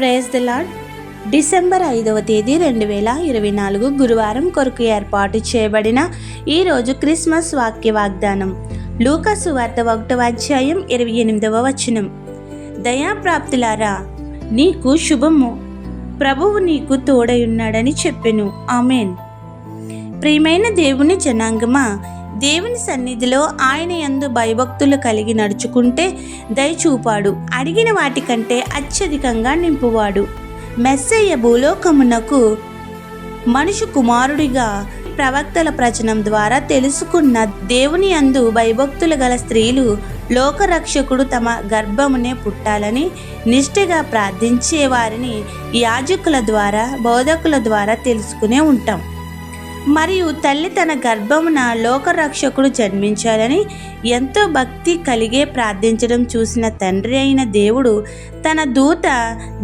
Praise the lord December ఐదవ తేదీ రెండు వేల ఇరవై నాలుగు గురువారం కొరకు ఏర్పాటు చేయబడిన ఈరోజు క్రిస్మస్ వాక్య వాగ్దానం. లూకసు వార్త ఒకటవ అధ్యాయం ఇరవై ఎనిమిదవ వచనం. దయాప్రాప్తులారా నీకు శుభము. ప్రభువు నీకు తోడయున్నాడని చెప్పెను. ఆమెన్. ప్రియమైన దేవుని జనాంగమా దేవుని సన్నిధిలో ఆయన యందు భయభక్తులు కలిగి నడుచుకుంటే దయచూపాడు. అడిగిన వాటికంటే అత్యధికంగా నింపువాడు. మెస్సయ్య భూలోకమునకు మనుషు కుమారుడిగా ప్రవక్తల ప్రచనం ద్వారా తెలుసుకున్న దేవుని యందు భయభక్తులు గల స్త్రీలు లోకరక్షకుడు తమ గర్భమునే పుట్టాలని నిష్ఠగా ప్రార్థించే వారిని యాజకుల ద్వారా బోధకుల ద్వారా తెలుసుకునే ఉంటాం. మరియు తల్లి తన గర్భమున లోకరక్షకుడు జన్మించాలని ఎంతో భక్తి కలిగే ప్రార్థించడం చూసిన తండ్రి అయిన దేవుడు తన దూత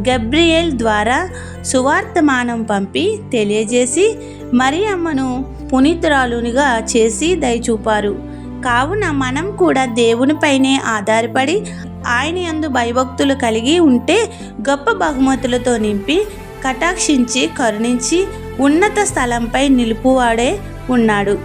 గబ్రియేల్ ద్వారా సువార్తమానం పంపి తెలియజేసి మరి అమ్మను పునీతురాలునిగా చేసి దయచూపారు. కావున మనం కూడా దేవునిపైనే ఆధారపడి ఆయన యందు భయభక్తులు కలిగి ఉంటే గొప్ప బహుమతులతో నింపి కటాక్షించి కరుణించి ఉన్నత స్థలంపై నిలుపువాడే ఉన్నాడు.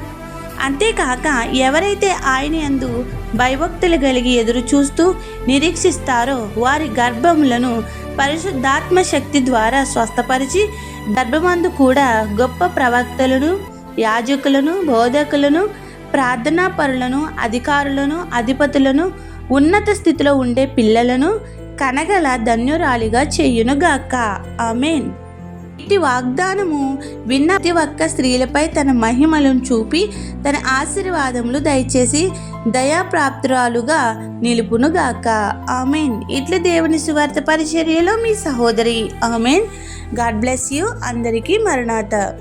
అంతేకాక ఎవరైతే ఆయన యందు భయభక్తులు కలిగి ఎదురు చూస్తూ నిరీక్షిస్తారో వారి గర్భములను పరిశుద్ధాత్మ శక్తి ద్వారా స్వస్థపరిచి గర్భమందు కూడా గొప్ప ప్రవక్తలను యాజకులను బోధకులను ప్రార్థనా పరులను అధికారులను అధిపతులను ఉన్నత స్థితిలో ఉండే పిల్లలను కనగల ధన్యురాలిగా చేయునుగాక. ఆమెన్. ఇటు వాగ్దానము విన్న ప్రతి ఒక్క స్త్రీలపై తన మహిమలను చూపి తన ఆశీర్వాదములు దయచేసి దయాప్రాప్తురాలుగా నిలుపునుగాక. ఆమెన్. ఇట్ల దేవుని సువార్త పరిచర్యలో మీ సహోదరి. ఆమెన్. God bless you. అందరికీ మరణాత.